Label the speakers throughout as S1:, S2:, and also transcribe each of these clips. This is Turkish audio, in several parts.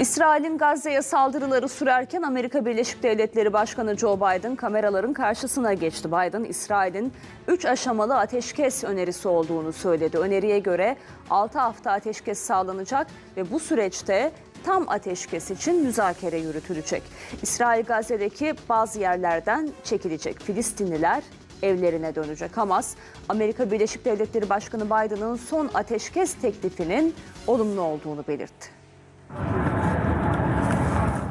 S1: İsrail'in Gazze'ye saldırıları sürerken Amerika Birleşik Devletleri Başkanı Joe Biden kameraların karşısına geçti. Biden, İsrail'in 3 aşamalı ateşkes önerisi olduğunu söyledi. Öneriye göre 6 hafta ateşkes sağlanacak ve bu süreçte tam ateşkes için müzakere yürütülecek. İsrail Gazze'deki bazı yerlerden çekilecek. Filistinliler evlerine dönecek. Hamas, Amerika Birleşik Devletleri Başkanı Biden'ın son ateşkes teklifinin olumlu olduğunu belirtti.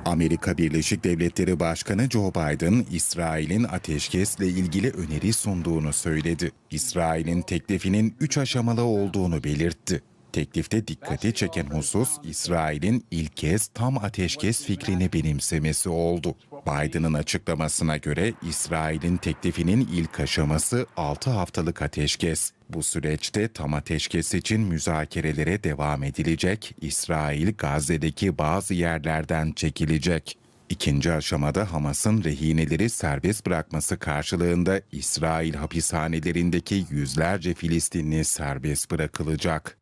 S2: Amerika Birleşik Devletleri Başkanı Joe Biden, İsrail'in ateşkesle ilgili öneri sunduğunu söyledi. İsrail'in teklifinin üç aşamalı olduğunu belirtti. Teklifte dikkati çeken husus İsrail'in ilk kez tam ateşkes fikrini benimsemesi oldu. Biden'ın açıklamasına göre İsrail'in teklifinin ilk aşaması 6 haftalık ateşkes. Bu süreçte tam ateşkes için müzakerelere devam edilecek. İsrail Gazze'deki bazı yerlerden çekilecek. İkinci aşamada Hamas'ın rehineleri serbest bırakması karşılığında İsrail hapishanelerindeki yüzlerce Filistinli serbest bırakılacak.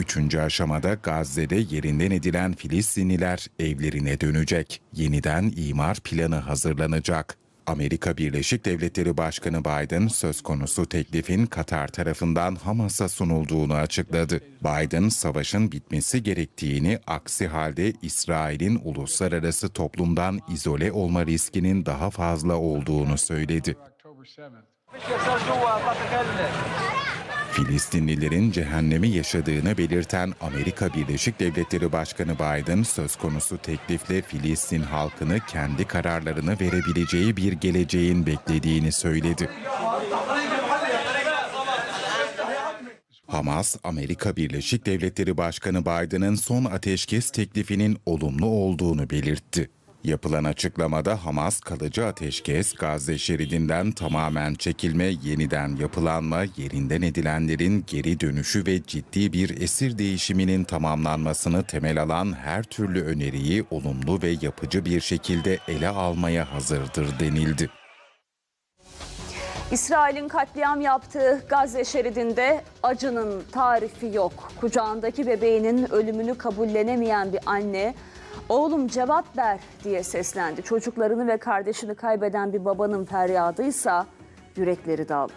S2: Üçüncü aşamada Gazze'de yerinden edilen Filistinliler evlerine dönecek. Yeniden imar planı hazırlanacak. Amerika Birleşik Devletleri Başkanı Biden söz konusu teklifin Katar tarafından Hamas'a sunulduğunu açıkladı. Biden savaşın bitmesi gerektiğini, aksi halde İsrail'in uluslararası toplumdan izole olma riskinin daha fazla olduğunu söyledi.
S3: October 7th.
S2: Filistinlilerin cehennemi yaşadığını belirten Amerika Birleşik Devletleri Başkanı Biden söz konusu teklifle Filistin halkını kendi kararlarını verebileceği bir geleceğin beklediğini söyledi. Hamas, Amerika Birleşik Devletleri Başkanı Biden'ın son ateşkes teklifinin olumlu olduğunu belirtti. Yapılan açıklamada Hamas kalıcı ateşkes, Gazze şeridinden tamamen çekilme, yeniden yapılanma, yerinden edilenlerin geri dönüşü ve ciddi bir esir değişiminin tamamlanmasını temel alan her türlü öneriyi olumlu ve yapıcı bir şekilde ele almaya hazırdır denildi.
S1: İsrail'in katliam yaptığı Gazze şeridinde acının tarifi yok. Kucağındaki bebeğinin ölümünü kabullenemeyen bir anne, oğlum cevap ver diye seslendi. Çocuklarını ve kardeşini kaybeden bir babanın feryadıysa yürekleri dağladı.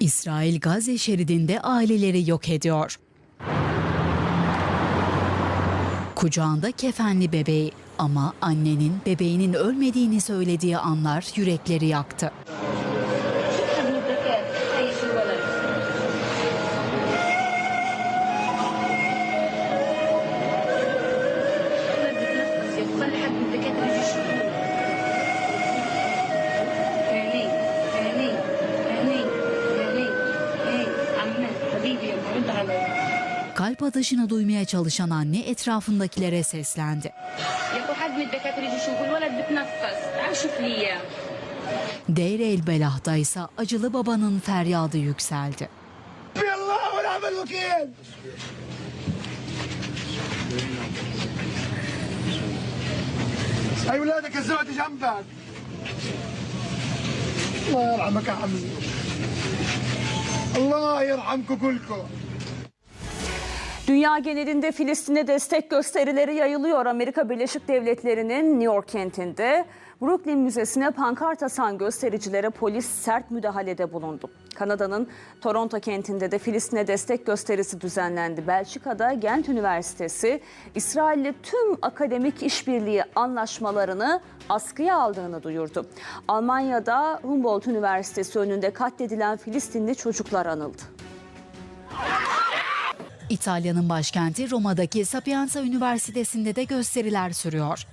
S4: İsrail Gazze şeridinde aileleri yok ediyor. Kucağında kefenli bebeği ama annenin bebeğinin ölmediğini söylediği anlar yürekleri yaktı. Kalp atışını duymaya çalışan anne etrafındakilere seslendi.
S5: يا أخو حد من الدكاترة يجي يشوفه الولد بتنفس تعال شوف لي إياه
S4: Deir el Belah'ta ise acılı babanın feryadı yükseldi.
S6: حسبي الله ونعم الوكيل هاي ولادك الزوج جنبك الله يرحمك يا عمي الله يرحمكم كلكم
S1: Dünya genelinde Filistin'e destek gösterileri yayılıyor. Amerika Birleşik Devletleri'nin New York kentinde Brooklyn Müzesi'ne pankart asan göstericilere polis sert müdahalede bulundu. Kanada'nın Toronto kentinde de Filistin'e destek gösterisi düzenlendi. Belçika'da Gent Üniversitesi İsrail'le tüm akademik işbirliği anlaşmalarını askıya aldığını duyurdu. Almanya'da Humboldt Üniversitesi önünde katledilen Filistinli çocuklar anıldı.
S4: İtalya'nın başkenti Roma'daki Sapienza Üniversitesi'nde de gösteriler sürüyor.